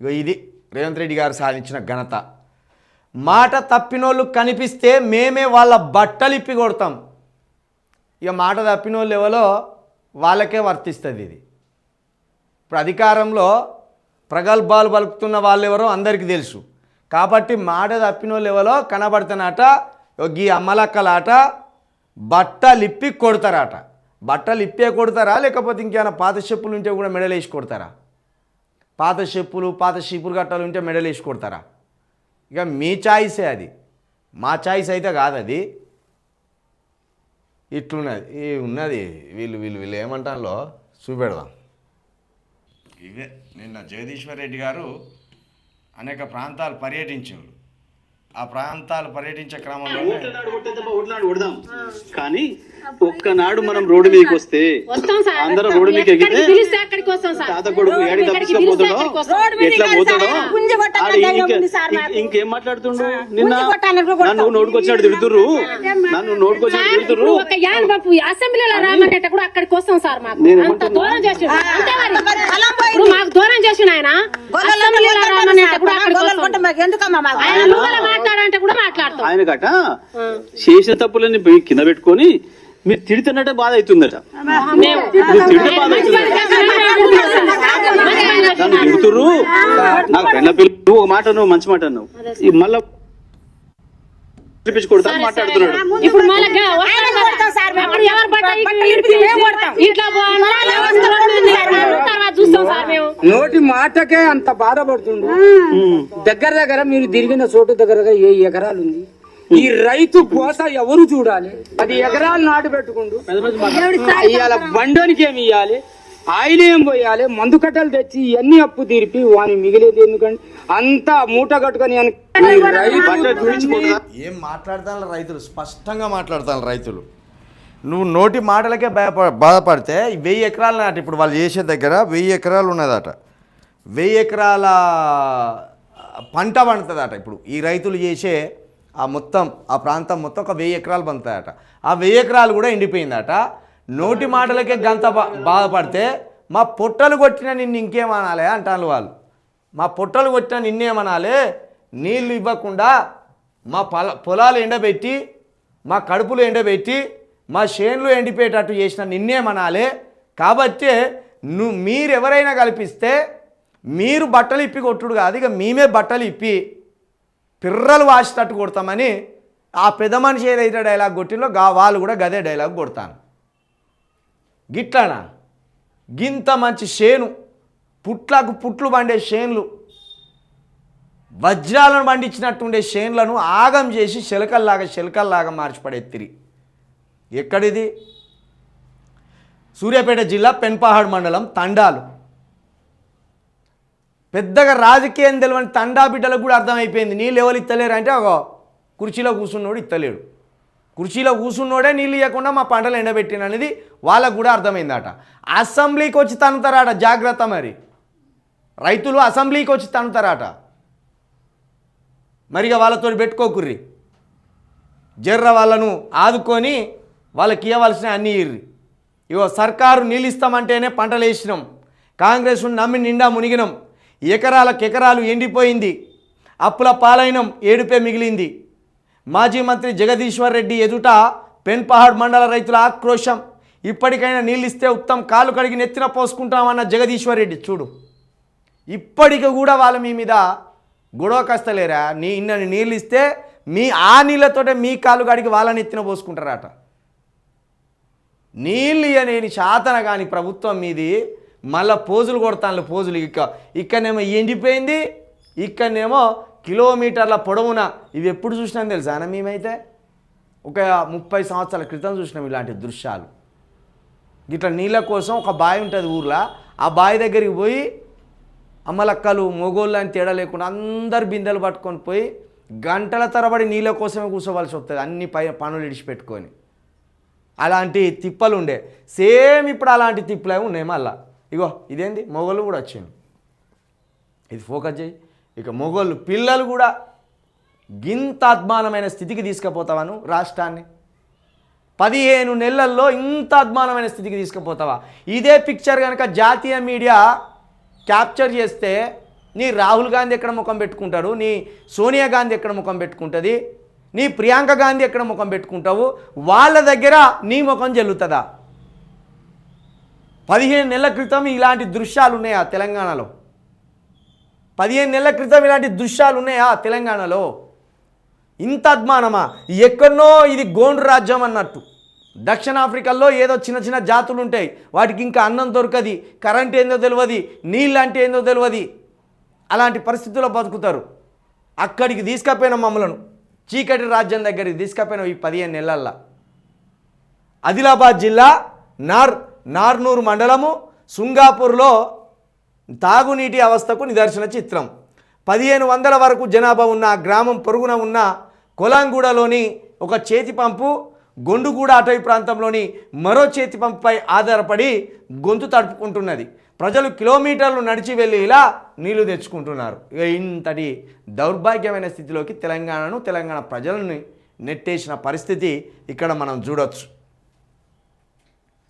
ఇగో ఇది రేవంత్ రెడ్డి గారు సాధించిన ఘనత. మాట తప్పినోళ్ళు కనిపిస్తే మేమే వాళ్ళ బట్టలు ఇప్పి కొడతాం. ఇక మాట తప్పినోళ్ళు ఎవరో వాళ్ళకే వర్తిస్తుంది ఇది. ఇప్పుడు అధికారంలో ప్రగల్భాలు పలుకుతున్న వాళ్ళు ఎవరో అందరికీ తెలుసు. కాబట్టి మాట తప్పినోళ్ళు ఎవరో కనబడుతున్నట ఈ అమ్మలక్కలాట బట్టలు ఇప్పి కొడతారట. బట్టలు ఇప్పే కొడతారా? లేకపోతే ఇంకేమైనా పాత చెప్పులు ఉంటే కూడా మెడలేసి కొడతారా? పాత చెప్పులు పాత చీపురు కట్టాలి ఉంటే మెడల్ వేసి కొడతారా? ఇక మీ చాయిసే అది. మా చాయిస్ అయితే కాదు అది. ఇట్లున్నది ఈ ఉన్నది. వీళ్ళు వీళ్ళు వీళ్ళు ఏమంటారో చూపెడదాం. ఇవే నిన్న జగదీశ్వర్ రెడ్డి గారు అనేక ప్రాంతాలు పర్యటించారు. ఆ ప్రాంతాలు పర్యటించే క్రమంలో కానీ ఒక్కనాడు మనం రోడ్డు మీదకి వస్తే వస్తాం సార్. అందరం రోడ్డు మీదకి వస్తాం సార్. తాత కొడుకు ఏడి ఎక్కడికి తప్పించుకో పిలిస్తే పోతాడో? అక్కడికి వస్తాం. రోడ్డు మీద ఎట్లా పోతాడో ఇంకే- మాట్లాడుతుండు? నిన్న. నన్ను నోటుకొచ్చినట్టు తిడుతుర్రు. నన్ను నోటుకొచ్చినట్టు సార్, తిడుతుర్రు. అసెంబ్లీలో రామంటే కూడా అక్కడికి వస్తాం సార్ మాకు. అంత? దూరం చేసి మాకు దూరం చేసిన ఆయన. అసెంబ్లీలో కూడా అక్కడికి వస్తాం. మాకు మాకు? ఆయన మాట్లాడంటే కూడా మాట్లాడతాం. ఆయన గట చేసిన తప్పులన్నీ పోయి కింద పెట్టుకొని మీరు తిడుతున్నట్టే బాధ అవుతుందట. మీరు తిడితే బాధ నాకు పెళ్ళ పిల్ల నువ్వు ఒక మాట నువ్వు మంచి మాట అన్నావు. ఈ మళ్ళా కొడతా మాట్లాడుతున్నాడు. ఇప్పుడు. ఇంట్లో నోటి మాటకే అంత బాధపడుతుండు. దగ్గర దగ్గర మీరు తిరిగిన చోటు దగ్గరగా ఏ ఎకరాలు ఉంది ఈ రైతు కోస ఎవరు చూడాలి? అది ఎకరాలు నాటు పెట్టుకుండు. ఇవాళ బండోనికి ఏమి ఇవ్వాలి ఆయిల్ ఏం పోయాలి? మందు కట్టలు తెచ్చి ఇవన్నీ అప్పు తీర్పి వాని మిగిలేది ఎందుకంటే అంతా మూట కట్టుకొని ఏం మాట్లాడతాను రైతులు? స్పష్టంగా మాట్లాడతాను రైతులు. నువ్వు నోటి మాటలకే భయప బాధపడితే వెయ్యి ఎకరాల నాట ఇప్పుడు వాళ్ళు చేసే దగ్గర వెయ్యి ఎకరాలు ఉన్నదట. వెయ్యి ఎకరాల పంట పండుతుందట ఇప్పుడు. ఈ రైతులు చేసే ఆ మొత్తం ఆ ప్రాంతం మొత్తం ఒక వెయ్యి ఎకరాలు పండుతాయట. ఆ వెయ్యి ఎకరాలు కూడా ఎండిపోయిందట. నోటి మాటలకే గంత బా- బాధపడితే మా పొట్టలు కొట్టిన నిన్ను ఇంకేమనాలి అంటాను వాళ్ళు. మా పొట్టలు కొట్టిన నిన్నేమనాలి నీళ్ళు ఇవ్వకుండా మా పొల పొలాలు ఎండబెట్టి మా కడుపులు ఎండబెట్టి మా చేన్లు ఎండిపోయేటట్టు చేసిన నిన్నేమనాలే కాబట్టి నువ్వు మీరు ఎవరైనా కల్పిస్తే మీరు బట్టలు ఇప్పి కొట్టుడు కాదు ఇక మేమే బట్టలు ఇప్పి పిర్రలు వాసేటట్టు కొడతామని ఆ పెద్ద మనిషి ఏదైతే డైలాగ్ కొట్టిలో గా వాళ్ళు కూడా గదే డైలాగ్ కొడతాను గిట్లానా? గింత మంచి షేను పుట్లకు పుట్లు పండే షేన్లు వజ్రాలను పండించినట్టుండే షేన్లను ఆగం చేసి శిలకల్లాగా శిలకల్లాగా తిరిగి ఎక్కడిది? సూర్యాపేట జిల్లా పెన్పహాడ్ మండలం తండాలు. పెద్దగా రాజకీయం తెలియని తండా బిడ్డలకు కూడా అర్థమైపోయింది. నీళ్ళు ఎవరు ఇస్తలేరు అంటే ఒక కుర్చీలో కూర్చున్నోడు ఇత్తలేడు. కుర్చీలో కూర్చున్నోడే నీళ్ళు ఇవ్వకుండా మా పంటలు ఎండబెట్టిన అనేది వాళ్ళకు కూడా అర్థమైందట. అసెంబ్లీకి వచ్చి తనుతారట జాగ్రత్త మరి. రైతులు అసెంబ్లీకి వచ్చి తనుతారట మరిగా వాళ్ళతో పెట్టుకోకుర్రి. జర్ర వాళ్ళను ఆదుకొని వాళ్ళకి ఇవ్వాల్సిన అన్ని ఇర్రి. ఇగో సర్కారు నీళ్ళు ఇస్తామంటేనే పంటలు వేసినాం. కాంగ్రెస్ను నమ్మి నిండా మునిగినాం. ఎకరాలకు ఎకరాలు ఎండిపోయింది. అప్పుల పాలైనం ఏడుపే మిగిలింది. మాజీ మంత్రి జగదీశ్వర్ రెడ్డి ఎదుట పెన్పహాడ్ మండల రైతుల ఆక్రోశం. ఇప్పటికైనా నీళ్ళిస్తే ఉత్తమ్ కాలు కడిగి నెత్తిన పోసుకుంటామన్న జగదీశ్వర్ రెడ్డి చూడు. ఇప్పటికి కూడా వాళ్ళ మీ మీద గొడవ కస్తలేరా? నీ ఇన్నని నీళ్ళు ఇస్తే మీ ఆ నీళ్ళతోటే మీ కాలు కడిగి వాళ్ళని ఎత్తిన పోసుకుంటారట. నీళ్ళు అనేని శాతన కాని ప్రభుత్వం మీది మళ్ళా పోజులు కొడతాను పోజులు. ఇక ఇక్కడనేమో ఎండిపోయింది ఇక్కడనేమో కిలోమీటర్ల పొడవున. ఇవి ఎప్పుడు చూసినాం తెలుసా మేమైతే? ఒక ముప్పై సంవత్సరాల క్రితం చూసినాం ఇలాంటి దృశ్యాలు. ఇట్లా నీళ్ళ కోసం ఒక బావి ఉంటుంది ఊర్లో. ఆ బావి దగ్గరికి పోయి అమ్మలక్కలు మొగోళ్ళు అని తేడా లేకుండా అందరు బిందెలు పట్టుకొని పోయి గంటల తరబడి నీళ్ళ కోసమే కూర్చోవలసి వస్తుంది. అన్ని పై పనులు ఇడిచిపెట్టుకొని. అలాంటి తిప్పలు ఉండే. సేమ్ ఇప్పుడు అలాంటి తిప్పలే ఉన్నాయి మళ్ళా. ఇగో ఇదేంది? మొగోళ్ళు కూడా వచ్చింది ఇది ఫోకస్ చేయి. ఇక మొగోళ్ళు పిల్లలు కూడా గింత అద్మానమైన స్థితికి తీసుకుపోతావాను రాష్ట్రాన్ని? పదిహేను నెలల్లో ఇంత అద్మానమైన స్థితికి తీసుకుపోతావా? ఇదే పిక్చర్ కనుక జాతీయ మీడియా క్యాప్చర్ చేస్తే నీ రాహుల్ గాంధీ ఎక్కడ ముఖం పెట్టుకుంటాడు? నీ సోనియా గాంధీ ఎక్కడ ముఖం పెట్టుకుంటుంది? నీ ప్రియాంక గాంధీ ఎక్కడ ముఖం పెట్టుకుంటావు? వాళ్ళ దగ్గర నీ ముఖం చెల్లుతుందా పదిహేను నెలల క్రితం ఇలాంటి దృశ్యాలు ఉన్నాయా తెలంగాణలో? పదిహేను నెలల క్రితం ఇలాంటి దృశ్యాలు ఉన్నాయా తెలంగాణలో? ఇంత అద్మానమా? ఎక్కడనో ఇది గోండు రాజ్యం అన్నట్టు. దక్షిణాఫ్రికాలో ఏదో చిన్న చిన్న జాతులు ఉంటాయి. వాటికి ఇంకా అన్నం దొరకది కరెంట్ ఏందో తెలియదు నీళ్ళు అంటే ఏందో తెలియదు అలాంటి పరిస్థితుల్లో బతుకుతారు. అక్కడికి తీసుకపోయిన మమ్మలను. చీకటి రాజ్యం దగ్గరికి తీసుకపోయినావు ఈ పదిహేను నెలల్లో. ఆదిలాబాద్ జిల్లా నార్ నార్నూరు మండలము సుంగాపూర్లో తాగునీటి అవస్థకు నిదర్శన చిత్రం. పదిహేను వందల వరకు జనాభా ఉన్న గ్రామం పొరుగున ఉన్న కొలాంగూడలోని ఒక చేతి పంపు గొండుగూడ అటవీ ప్రాంతంలోని మరో చేతి పంపుపై ఆధారపడి గొంతు తడుపుకుంటున్నది. ప్రజలు కిలోమీటర్లు నడిచి వెళ్ళి ఇలా నీళ్ళు తెచ్చుకుంటున్నారు. ఇక ఇంతటి దౌర్భాగ్యమైన స్థితిలోకి తెలంగాణను తెలంగాణ ప్రజలను నెట్టేసిన పరిస్థితి ఇక్కడ మనం చూడొచ్చు.